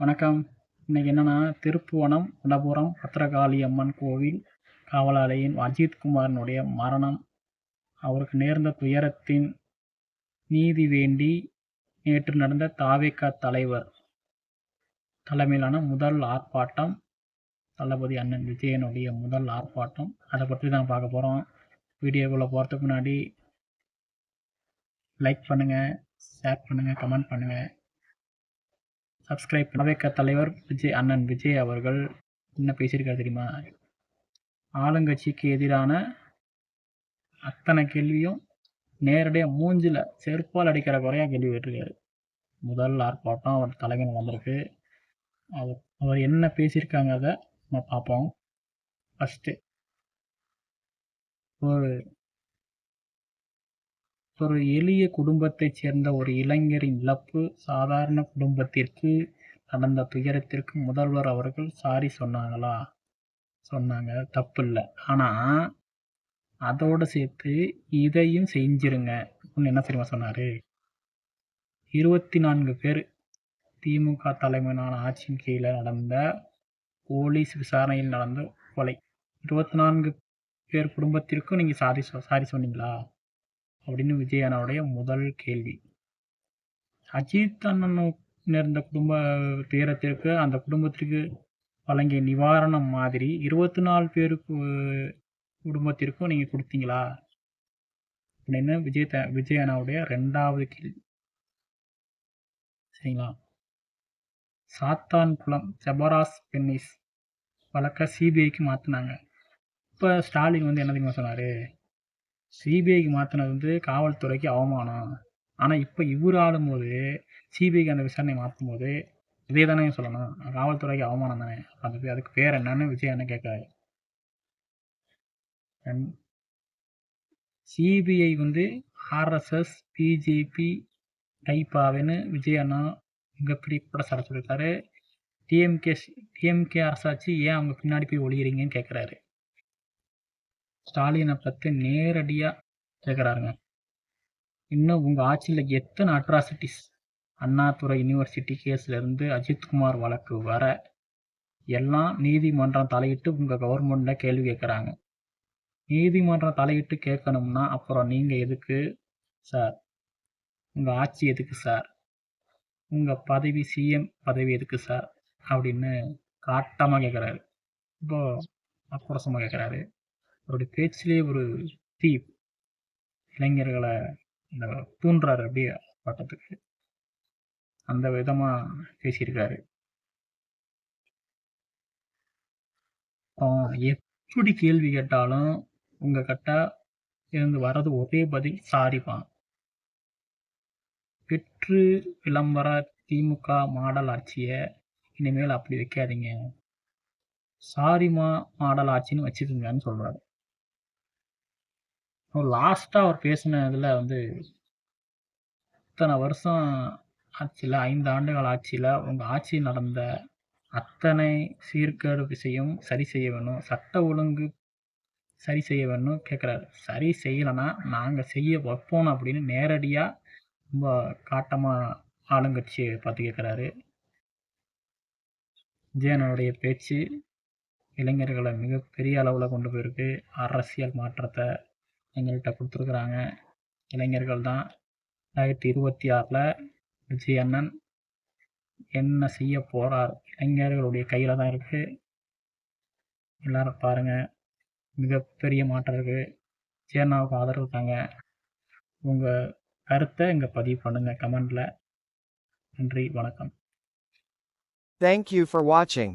வணக்கம். இன்னைக்கு என்னென்னா திருப்புவனம் வடபுரம் பத்திரகாளி அம்மன் கோவில் காவலாளியின் அஜித்குமாரனுடைய மரணம். அவருக்கு நேர்ந்த துயரத்தின் நீதி வேண்டி நேற்று நடந்த தாவேக்கா தலைவர் தலைமையிலான முதல் ஆர்ப்பாட்டம் தளபதி அண்ணன் விஜயனுடைய முதல் ஆர்ப்பாட்டம். அதை பற்றி தான் பார்க்க போகிறோம் வீடியோக்குள்ளே போகிறதுக்கு முன்னாடி லைக் பண்ணுங்கள் ஷேர் பண்ணுங்கள் கமெண்ட் பண்ணுங்கள் சப்ஸ்கிரைப் நவேக்க தலைவர் விஜய் அண்ணன் விஜய் அவர்கள் என்ன பேசியிருக்காரு தெரியுமா? ஆளுங்கட்சிக்கு எதிரான அத்தனை கேள்வியும் நேரடியாக மூஞ்சில் செருப்பால் அடிக்கிற குறையாக கேள்வி கேட்டிருக்காரு. முதல் ஆர்ப்பாட்டம் அவர் தலைமையில் வந்திருக்கு அவர் அவர் என்ன பேசியிருக்காங்க அதை நம்ம பார்ப்போம். ஃபஸ்ட்டு ஒரு ஒரு எளிய குடும்பத்தைச் சேர்ந்த ஒரு இளைஞரின் இழப்பு சாதாரண குடும்பத்திற்கு நடந்த துயரத்திற்கு முதல்வர் அவர்கள் சாரி சொன்னாங்களா? சொன்னாங்க. தப்பு இல்லை ஆனால் அதோடு சேர்த்து இதையும் செஞ்சிருங்க. என்ன தெரியுமா சொன்னார்? இருபத்தி நான்கு பேர் திமுக தலைமையிலான ஆட்சியின் கீழே நடந்த போலீஸ் விசாரணையில் நடந்த கொலை. இருபத்தி நான்கு பேர் குடும்பத்திற்கும் நீங்கள் சாரி சொ சாரி சொன்னீங்களா? அப்படின்னு விஜய் அண்ணாவுடைய முதல் கேள்வி. அஜித் அண்ணன் நேர்ந்த குடும்ப துயரத்திற்கு அந்த குடும்பத்திற்கு வழங்கிய நிவாரணம் மாதிரி இருபத்தி நாலு பேருக்கு குடும்பத்திற்கும் நீங்கள் கொடுத்தீங்களா? அப்படின்னு விஜய் த விஜய் அண்ணாவுடைய ரெண்டாவது கேள்வி. சரிங்களா? சாத்தான் குளம் ஜபராஸ் பென்னிஸ் வழக்க சிபிஐக்கு மாற்றினாங்க இப்போ ஸ்டாலின் வந்து என்ன தெரியுமா சொன்னார்? சிபிஐக்கு மாற்றினது வந்து காவல்துறைக்கு அவமானம். ஆனால் இப்போ இவர் ஆடும்போது சிபிஐக்கு அந்த விசாரணை மாற்றும் போது இதே தானே சொல்லணும். காவல்துறைக்கு அவமானம் தானே. அந்த அதுக்கு பேர் என்னன்னு விஜய் என்ன கேட்காரு சிபிஐ வந்து ஆர்எஸ்எஸ் பிஜேபி டைப்பாவேன்னு விஜய் அண்ணா மிகப்பெரிய கூட சட சொல்லியிருக்காரு. டிஎம்கே டிஎம்கே அரசாச்சு ஏன் அவங்க பின்னாடி போய் ஒழிகிறீங்கன்னு கேட்குறாரு. ஸ்டாலினை பற்றி நேரடியாக கேட்குறாருங்க இன்னும் உங்கள் ஆட்சியில் எத்தனை அட்ராசிட்டிஸ் அண்ணாதுரை யூனிவர்சிட்டி கேஸ்லேருந்து அஜித்குமார் வழக்கு வர எல்லாம் நீதிமன்றம் தலையிட்டு உங்கள் கவர்மெண்ட்டில் கேள்வி கேட்குறாங்க நீதிமன்றம் தலையிட்டு கேட்கணும்னா அப்புறம் நீங்கள் எதுக்கு சார்? உங்கள் ஆட்சி எதுக்கு சார்? உங்கள் பதவி சிஎம் பதவி எதுக்கு சார்? அப்படின்னு காட்டமாக கேட்குறாரு இப்போ அப்புறசமாக கேட்குறாரு அவருடைய பேச்சிலே ஒரு தீ இளைஞர்களை இந்த தூண்டுறாரு அப்படியே பட்டத்துக்கு அந்த விதமாக பேசியிருக்காரு. எப்படி கேள்வி கேட்டாலும் உங்கள் கிட்ட இருந்து வர்றது ஒரே பதில் சாரிப்பான் பெற்று விளம்பர திமுக மாடல் ஆட்சியை இனிமேல் அப்படி வைக்காதீங்க. சாரிமா மாடல் ஆட்சின்னு வச்சுக்கோங்கன்னு சொல்கிறாரு லாஸ்ட்டாக அவர் பேசின இதில் வந்து இத்தனை வருஷம் ஆட்சியில் ஐந்து ஆண்டுகள் ஆட்சியில் உங்கள் ஆட்சி நடந்த அத்தனை சீர்கேடு விஷயம் சரி செய்ய வேணும் சட்ட ஒழுங்கு சரி செய்ய வேணும் கேட்குறாரு சரி செய்யலைன்னா நாங்கள் செய்ய வைப்போம் அப்படின்னு நேரடியாக ரொம்ப காட்டமாக ஆளுங்கட்சியை பார்த்து கேட்குறாரு விஜயனுடைய பேச்சு இளைஞர்களை மிகப்பெரிய அளவில் கொண்டு போயிருக்கு. அரசியல் மாற்றத்தை எங்கள்கிட்ட கொடுத்துருக்குறாங்க. இளைஞர்கள் தான். ரெண்டாயிரத்தி இருபத்தி ஆறில் விஜய் அண்ணன் என்ன செய்ய போகிறார் இளைஞர்களுடைய கையில் தான் இருக்குது எல்லோரும் பாருங்கள் மிகப்பெரிய மாற்றம் இருக்குது சேனாவுக்கு ஆதரவு தாங்க. உங்கள் கருத்தை இங்கே பதிவு பண்ணுங்கள் கமெண்டில். நன்றி வணக்கம். தேங்க்யூ ஃபார் வாட்சிங்.